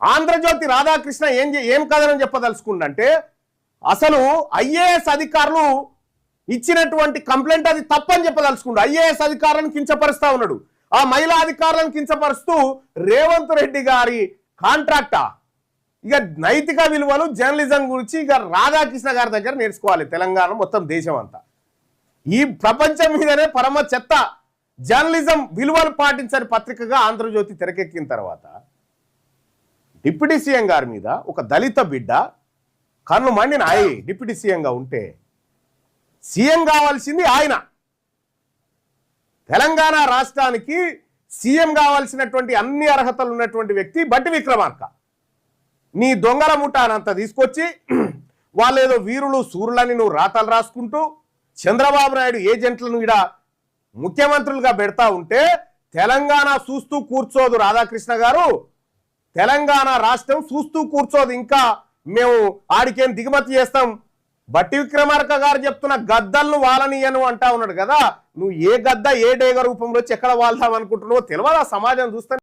ఆంధ్రజ్యోతి రాధాకృష్ణ ఏం చే- ఏం కథనం చెప్పదలుచుకుందంటే అసలు ఐఏఎస్ అధికారులు ఇచ్చినటువంటి కంప్లైంట్ అది తప్పని చెప్పదలుచుకుండు. ఐఏఎస్ అధికారులను కించపరుస్తా ఉన్నాడు. ఆ మహిళా అధికారులను కించపరుస్తూ రేవంత్ రెడ్డి గారి కాంట్రాక్టా ఇక నైతిక విలువలు జర్నలిజం గురించి ఇక రాధాకృష్ణ గారి దగ్గర నేర్చుకోవాలి తెలంగాణ మొత్తం దేశం అంతా. ఈ ప్రపంచం మీదనే పరమ చెత్త. జర్నలిజం విలువలు పాటించని పత్రికగా ఆంధ్రజ్యోతి తెరకెక్కిన తర్వాత డిప్యూటీ సీఎం గారి మీద ఒక దళిత బిడ్డ కన్ను మండిన ఆయి డిప్యూటీ సీఎంగా ఉంటే సీఎం కావాల్సింది ఆయన. తెలంగాణ రాష్ట్రానికి సీఎం కావాల్సినటువంటి అన్ని అర్హతలు ఉన్నటువంటి వ్యక్తి బట్టి విక్రమార్క. నీ దొంగల ముఠానంత తీసుకొచ్చి వాళ్ళేదో వీరులు సూర్యులని నువ్వు రాతలు రాసుకుంటూ చంద్రబాబు నాయుడు ఏజెంట్లను ఇడ ముఖ్యమంత్రులుగా పెడతా ఉంటే తెలంగాణ చూస్తూ కూర్చోదు రాధాకృష్ణ గారు. తెలంగాణ రాష్ట్రం చూస్తూ కూర్చోదు. ఇంకా మేము ఆడికేం దిగుమతి చేస్తాం. బట్టి విక్రమార్క గారు చెప్తున్న గద్దలను వాలనీయను అంటా ఉన్నాడు కదా. నువ్వు ఏ గద్ద ఏ డేగ రూపంలో వచ్చి ఎక్కడ వాళ్దాం అనుకుంటున్నావో తెలియదా సమాజం చూస్తే